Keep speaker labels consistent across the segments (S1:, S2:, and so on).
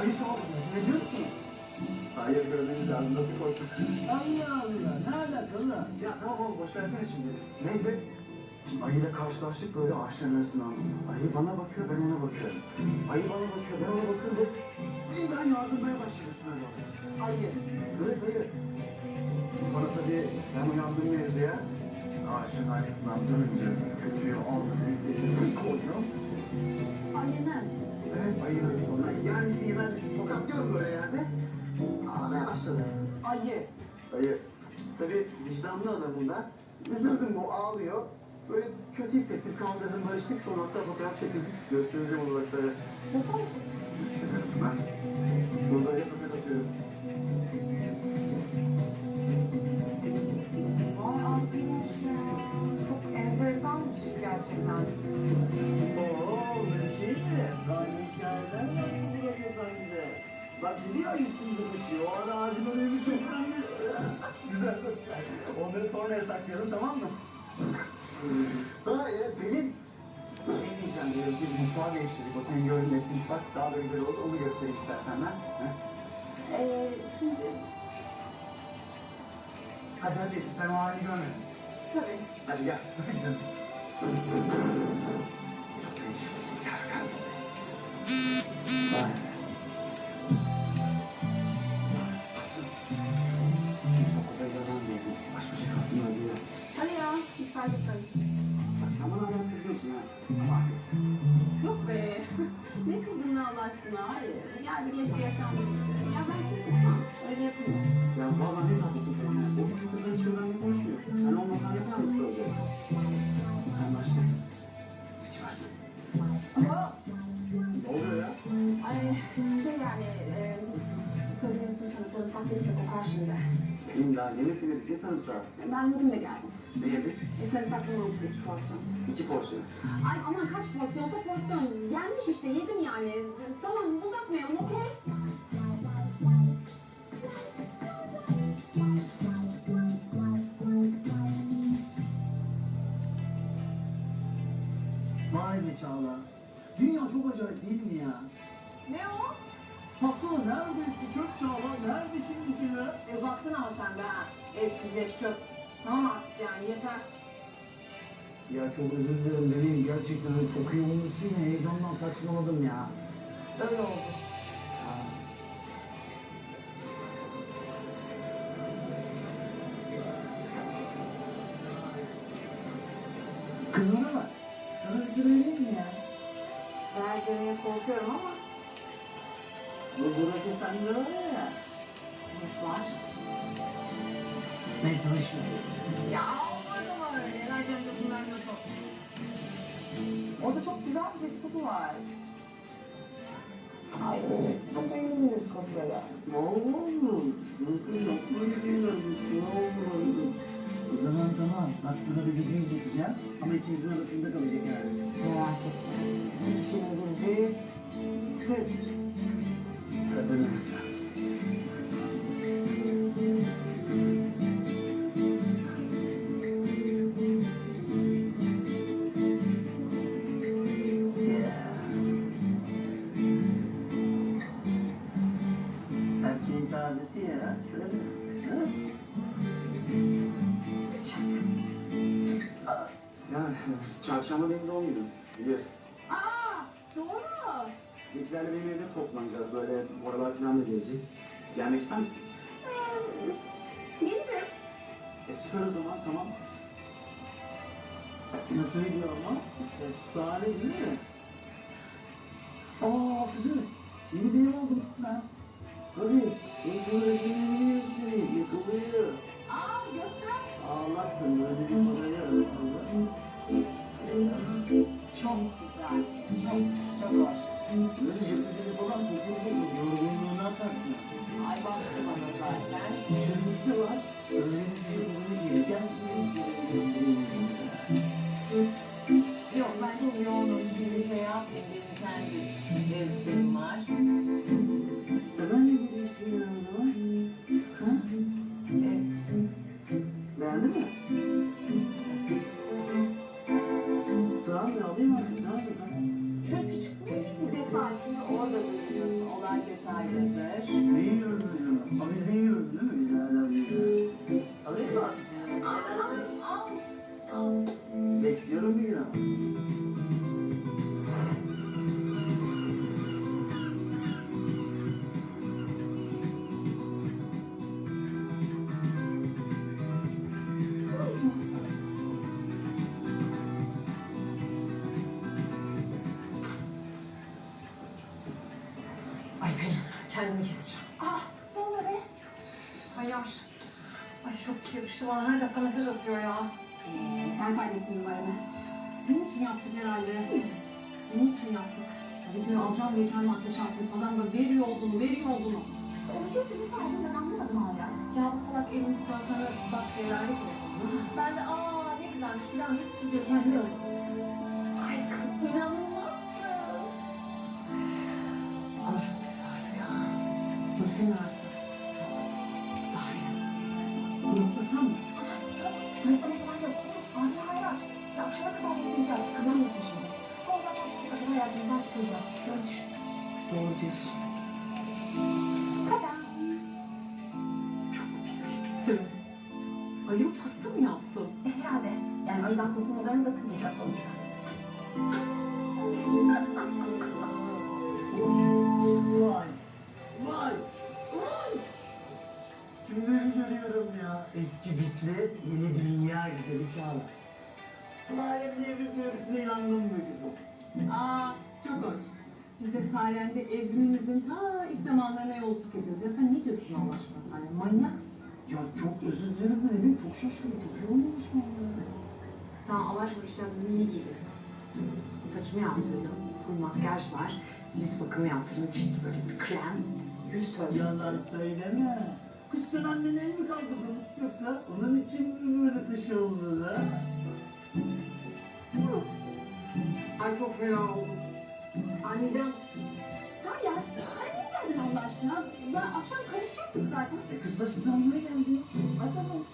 S1: Ayı sağlık düşünebiliyor musunuz?
S2: Hayır görmeniz lazım. Nasıl korktuk?
S1: Allah Allah. Ne alakalı?
S2: Ya tamam oğlum boş versene şimdi. Neyse. Şimdi ayıyla karşılaştık böyle ağaçların arasından. Ayı bana bakıyor ben ona bakıyorum. Ayı bana bakıyor ben ona bakıyorum ve birden yardırmaya başlıyorsun öyle. Ayı. Evet ayı. Sonra tabii ben uyandım mevzuya. Ağaçın arkasından dönünce kötüyü aldı büyükleri bir koydu.
S3: Aynen.
S2: Evet ayı sonra yani ben bizi tokatlıyorum böyle yerde. Ağlamaya başladı.
S3: Ayı.
S2: Ayı. Tabii vicdanlı adamım ben. Üzüldüm bu ağlıyor. Böyle kötü hissettim kaldırdım barıştık sonra hatta fotoğraf çekildik. Göstereceğim olarak da.
S3: Nasıl?
S2: Ben burada hep öpet atıyorum.
S1: Saklayalım tamam mı?
S2: Ya Pelin. Şey diyeceğim diyorum biz mutfağı değiştirdik. O senin gördüğün eski mutfak daha da güzel oldu. Onu göstereyim istersen ben. Ha?
S3: Ee, şimdi
S2: Hadi hadi sen o halini görmedin.
S3: tabii.
S2: Hadi gel.
S3: Hayır. Geldi geçti yaşandı. Ya ben kızmam. Öyle yapılmaz.
S2: Ya vallahi ne tatlısın ya. O küçük kızlar hiç benimle konuşmuyor. Sen olmasan böyle? Sen başkasın.
S3: Sarımsak dedik de kokar şimdi.
S2: Daha yeni temizlik ne sarımsağı?
S3: Ben yedim de geldim.
S2: Ne yedik?
S3: E, sarımsaklı mantı iki porsiyon.
S2: İki porsiyon.
S3: Ay aman kaç porsiyonsa porsiyon. Gelmiş işte yedim yani. Tamam uzatmayalım okey.
S1: Vay be Çağla. Dünya çok acayip değil mi ya?
S3: Ne o?
S1: Baksana nerede eski çöp Çağla? Nerede şimdikiler?
S3: E, uzattın ama sen de ha. Evsizleş çöp. Tamam artık yani yeter.
S1: Ya çok özür dilerim bebeğim. Gerçekten çok iyi olmuşsun ya. Heyecandan saçmaladım ya.
S3: Öyle oldu.
S1: Kız bana bak. Sana bir sır vereyim mi ya?
S3: Ver demeye korkuyorum ama.
S1: Bu Efendi var ya.
S3: Hoş var.
S1: Neyse hoş ver.
S3: Ya ama öyle. Vereceğim de bunlar yok. Orada çok güzel bir dedikodu var. Ay çok beğendiniz kafaya.
S1: Ne oldu? Böyle değil Ne oldu? O zaman tamam. Bak sana bir video izleteceğim. Ama ikimizin arasında kalacak yani.
S3: Merak etme. Kişinin bildiği sır.
S1: Tazesi ya. Şöyle mi? Ha?
S2: Ya çarşamba benim doğum günüm. Biliyorsun.
S3: Aa doğru.
S2: Bizimkilerle benim evde toplanacağız. Böyle oralar falan da gelecek. Gelmek ister misin?
S3: Ee, gelirim.
S2: E süper o zaman tamam.
S1: Nasıl gidiyor ama? Efsane değil mi? Aa kızım. Yeni bir aldım ben. Tabii. Benim resimlerimi Yıkılıyor.
S3: Aa göster.
S1: Ağlarsın böyle bir parayı arasında.
S3: Çok güzel. Çok çok hoş.
S1: Nasıl jacuzzi'ni falan tutuldum. Yorgunluğunu atarsın.
S3: Ay baktı bana zaten.
S1: Da var. Öğleni size bunu geri gelsiniz.
S3: Yok ben çok yoğunum şimdi şey yapmayayım benim kendi ev şeyim var.
S1: Alayım
S2: mı?
S3: Kendimi keseceğim.
S4: Ah, ne oluyor be?
S3: Hayır. Ay çok yakıştı bana. Her dakika mesaj atıyor ya.
S4: Ee, sen kaybettin numaranı.
S3: Senin için yaptık herhalde. Bunun için yaptık. Videoyu alacağım diye kendimi ateşe attım. Adam da veriyor olduğunu, veriyor olduğunu.
S4: O video gibi sardın ben anlamadım hala.
S3: Ya bu salak evin fotoğraflarına bak verdi telefonunu. Ben de aa ne güzelmiş filan deyip kendimi yolladım.
S4: Ay kız inanılmaz.
S3: Ama çok. Ararsa. Daha fena. Unutmasam mı?
S4: Nokta falan yok. Ağzını hayır aç. Ya akşama kadar bekleyeceğiz. Sıkılır şimdi? Son zaten son sakın hayatımızdan çıkacağız. Böyle düşün.
S3: Doğru diyorsun.
S4: Kadar.
S3: Çok pisliksin. Ayıl pasta mı yapsın?
S4: E, herhalde. Yani ayıdan kurtulmalarını da kınayacağız sonuçta.
S2: Vay. Vay. Kimleri görüyorum ya? Eski bitli, yeni dünya güzeli Çağla. Sayemde evlilik teorisine inandın mı kızım?
S3: Aa çok hoş. Biz de sayende evrimimizin ta ilk zamanlarına yolculuk ediyoruz. Ya sen ne diyorsun Allah aşkına? Yani manyak.
S2: Ya çok özür dilerim de dedim çok şaşkınım, çok iyi olmamış mı?
S3: Tamam ama bu işler mini giydim. Saçımı yaptırdım. Full makyaj var. Yüz bakımı yaptırdım. İşte böyle bir krem. Yüz tövbesi.
S2: Yalan söyleme. Kız sen annene el mi kaldırdın? Yoksa onun için mi böyle taşı oldu da?
S3: Ay çok fena oldum. Aniden
S4: Tamam ya. Sen niye geldin Allah aşkına? Ya akşam karışacaktık zaten.
S2: E kızlar sizi almaya geldi. Ay tamam.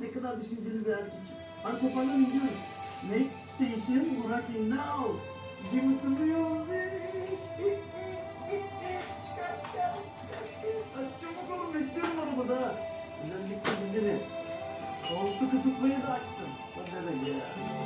S2: Ne kadar düşünceli bir erkek. Ay toparlanın gidiyoruz. Next station Burak in the house. Bir mutluyuz. Çıkar Koltuk ısıtmayı da açtım. O derece ya.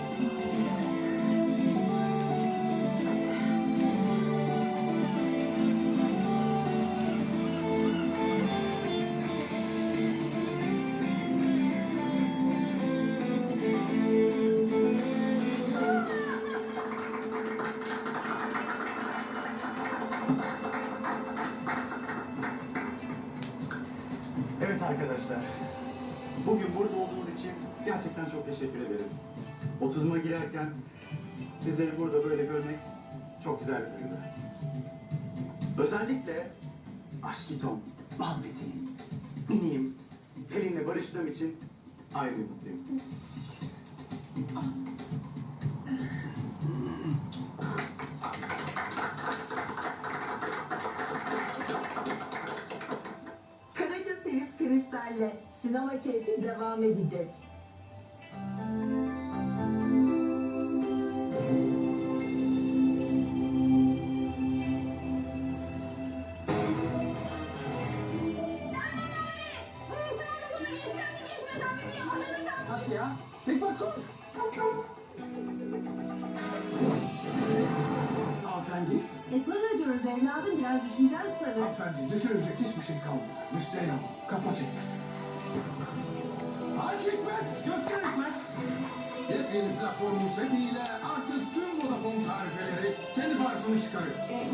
S5: Bugün burada olduğunuz için gerçekten çok teşekkür ederim. Otuzuma girerken sizleri burada böyle görmek çok güzel bir duygu. Özellikle Aşkitom, Balbet'in, İniğim, Pelin'le barıştığım için ayrı mutluyum.
S6: Kristal'le sinema keyfi devam edecek.
S5: Nasıl ya? Peki bak konuş. Hanımefendi.
S6: E para ödüyoruz evladım biraz düşüneceğiz tabii.
S7: Hanımefendi düşünecek hiçbir şey kalmadı. Al. Kapatın. Hacı Hikmet göster Hikmet. Yepyeni platformun sebebiyle artık tüm Vodafone tarifeleri kendi parasını çıkarıyor.
S6: E,